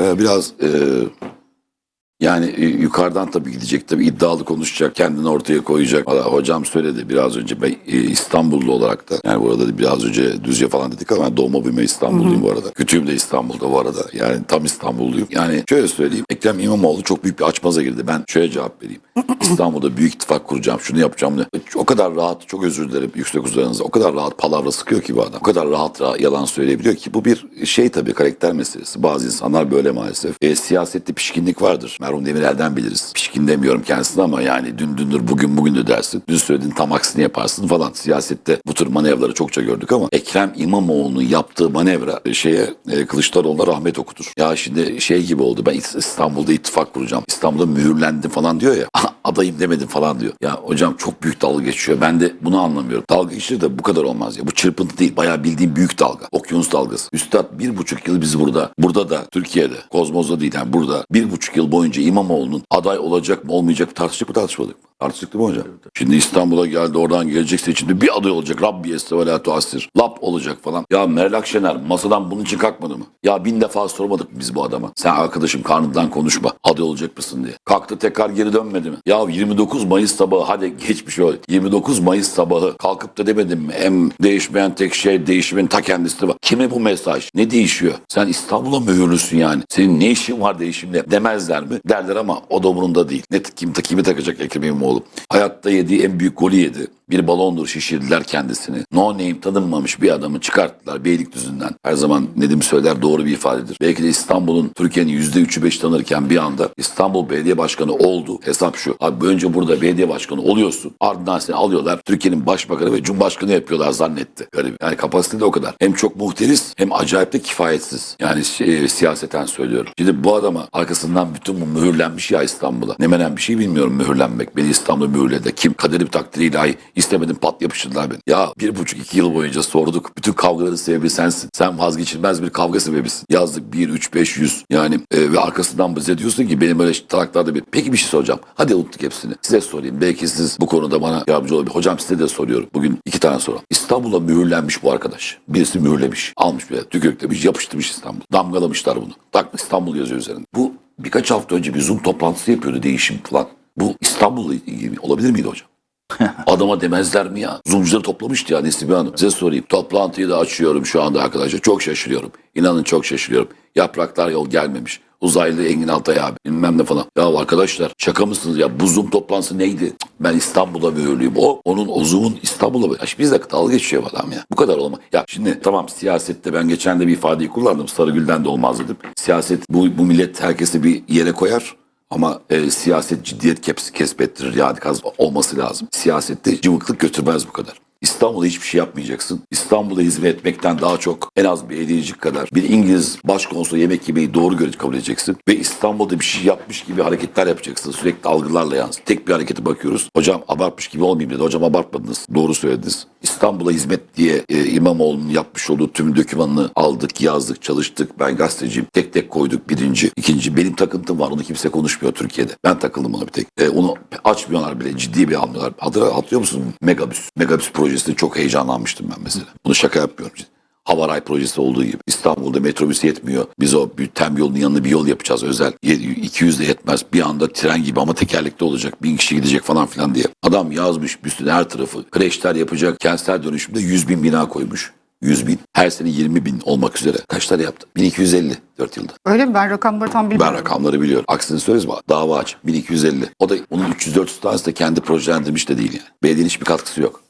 Ee, biraz e, yani e, yukarıdan tabii gidecek tabii iddialı konuşacak kendini ortaya koyacak. Valla hocam söyledi biraz önce ben e, İstanbullu olarak da yani burada da biraz önce Düzce falan dedik ama ben doğma büyüme İstanbulluyum bu arada. Kütüğüm de İstanbul'da bu arada yani tam İstanbulluyum. Yani şöyle söyleyeyim Ekrem İmamoğlu çok büyük bir açmaza girdi. Ben şöyle cevap vereyim. İstanbul'da büyük ittifak kuracağım şunu yapacağım. Ne? O kadar rahat çok özür dilerim yüksek huzurlarınıza o kadar rahat palavra sıkıyor ki bu adam. O kadar rahat, rahat yalan söyleyebiliyor ki bu bir şey tabii karakter meselesi. Bazı insanlar böyle maalesef. E, siyasette pişkinlik vardır. Merhum Demirel'den biliriz. Pişkin demiyorum kendisine ama yani dün dündür bugün bugündür dersin. Dün söylediğin tam aksini yaparsın falan. Siyasette bu tür manevraları çokça gördük ama Ekrem İmamoğlu'nun yaptığı manevra e, şeye e, Kılıçdaroğlu'na rahmet okutur. Ya şimdi şey gibi oldu ben İstanbul'da ittifak kuracağım. İstanbul'da mühürlendim falan diyor ya. Adayım demedim falan diyor. Ya hocam çok büyük dalga geçiyor. Ben de bunu anlamıyorum. Dalga geçiyor da bu kadar olmaz ya. Bu çırpıntı değil. Bayağı bildiğim büyük dalga. Okyanus dalgası. Üstad bir buçuk yıl biz burada. Burada da Türkiye'de. Kozmoz'da değil yani burada. Bir buçuk yıl boyunca İmamoğlu'nun aday olacak mı olmayacak mı tartıştık mı tartışmadık mı? Tartıştık değil mi hocam? Şimdi İstanbul'a geldi oradan gelecek seçimde bir aday olacak. Rabbi estevelatu asir. Lap olacak falan. Ya Meral Akşener masadan bunun için kalkmadı mı? Ya bin defa sormadık biz bu adama? Sen arkadaşım karnından konuşma. Aday olacak mısın diye. Kalktı tekrar geri dönmedi mi? Ya 29 Mayıs sabahı hadi geçmiş o. 29 Mayıs sabahı kalkıp da demedim mi? Hem değişmeyen tek şey değişimin ta kendisi var. Kime bu mesaj? Ne değişiyor? Sen İstanbul'a mühürlüsün yani. Senin ne işin var değişimle? Demezler mi? Derler ama o da umurunda değil. Ne kim, kimi takacak Ekrem İmamoğlu? Hayatta yediği en büyük golü yedi. Bir balondur şişirdiler kendisini. No name tanınmamış bir adamı çıkarttılar Beylikdüzü'nden. Her zaman Nedim söyler doğru bir ifadedir. Belki de İstanbul'un Türkiye'nin %3'ü 5 tanırken bir anda İstanbul Belediye Başkanı oldu. Hesap şu. Abi önce burada belediye başkanı oluyorsun. Ardından seni alıyorlar. Türkiye'nin başbakanı ve cumhurbaşkanı yapıyorlar zannetti. Garip. Yani kapasite de o kadar. Hem çok muhteris hem acayip de kifayetsiz. Yani şey, siyaseten söylüyorum. Şimdi bu adama arkasından bütün bu mühürlenmiş ya İstanbul'a. Ne menen bir şey bilmiyorum mühürlenmek. Beni İstanbul'a mühürledi. Kim? Kaderim takdiri ilahi. İstemedim pat yapıştırdılar beni. Ya bir buçuk iki yıl boyunca sorduk. Bütün kavgaların sebebi sensin. Sen vazgeçilmez bir kavga sebebisin. Yazdık 1, 3, 5, 100. Yani e, ve arkasından bize diyorsun ki benim öyle taraklarda bir. Peki bir şey soracağım. Hadi unuttuk hepsini. Size sorayım. Belki siz bu konuda bana yardımcı olabilir. Hocam size de soruyorum. Bugün iki tane soru. İstanbul'a mühürlenmiş bu arkadaş. Birisi mühürlemiş. Almış bir tükürüklemiş. Yapıştırmış İstanbul. Damgalamışlar bunu. Bak İstanbul yazıyor üzerinde. Bu birkaç hafta önce bir Zoom toplantısı yapıyordu değişim falan. Bu İstanbul'la ilgili olabilir miydi hocam? Adama demezler mi ya? Zoomcuları toplamıştı ya Nesibe Hanım. Size sorayım. Toplantıyı da açıyorum şu anda arkadaşlar. Çok şaşırıyorum. İnanın çok şaşırıyorum. Yapraklar yol gelmemiş. Uzaylı Engin Altay abi bilmem ne falan. Ya arkadaşlar şaka mısınız ya bu Zoom toplantısı neydi? Ben İstanbul'da mühürlüyüm. O onun o Zoom'un. Ya şimdi biz de dalga geçiyor adam ya. Bu kadar olma. Ya şimdi tamam siyasette ben geçen de bir ifadeyi kullandım. Sarıgül'den de olmaz dedim. Siyaset bu, bu millet herkesi bir yere koyar. Ama e, siyaset ciddiyet kes, kesbettirir yani olması lazım. Siyasette cıvıklık götürmez bu kadar. İstanbul'da hiçbir şey yapmayacaksın. İstanbul'da hizmet etmekten daha çok en az bir hediyecik kadar bir İngiliz başkonsolu yemek yemeyi doğru görüp kabul edeceksin. Ve İstanbul'da bir şey yapmış gibi hareketler yapacaksın. Sürekli algılarla yalnız. Tek bir harekete bakıyoruz. Hocam abartmış gibi olmayayım dedi. Hocam abartmadınız. Doğru söylediniz. İstanbul'a hizmet diye e, İmamoğlu'nun yapmış olduğu tüm dokümanını aldık, yazdık, çalıştık. Ben gazeteciyim. Tek tek koyduk. Birinci. ikinci Benim takıntım var. Onu kimse konuşmuyor Türkiye'de. Ben takıldım ona bir tek. E, onu açmıyorlar bile. Ciddi bir almıyorlar. Hatırlıyor, musun? Megabüs. Megabüs projesinde çok heyecanlanmıştım ben mesela. Bunu şaka yapmıyorum. Havaray projesi olduğu gibi. İstanbul'da metrobüs yetmiyor. Biz o bir tem yolunun yanına bir yol yapacağız özel. 200 de yetmez. Bir anda tren gibi ama tekerlekli olacak. Bin kişi gidecek falan filan diye. Adam yazmış üstüne her tarafı. Kreşler yapacak. Kentsel dönüşümde 100 bin bina koymuş. 100 bin. Her sene 20 bin olmak üzere. Kaç tane yaptı? 1250 4 yılda. Öyle mi? Ben rakamları tam bilmiyorum. Ben rakamları biliyorum. Aksini söyleriz mi? Dava aç. 1250. O da onun 300-400 tanesi de kendi projelendirmiş de değil yani. Belediyenin hiçbir katkısı yok.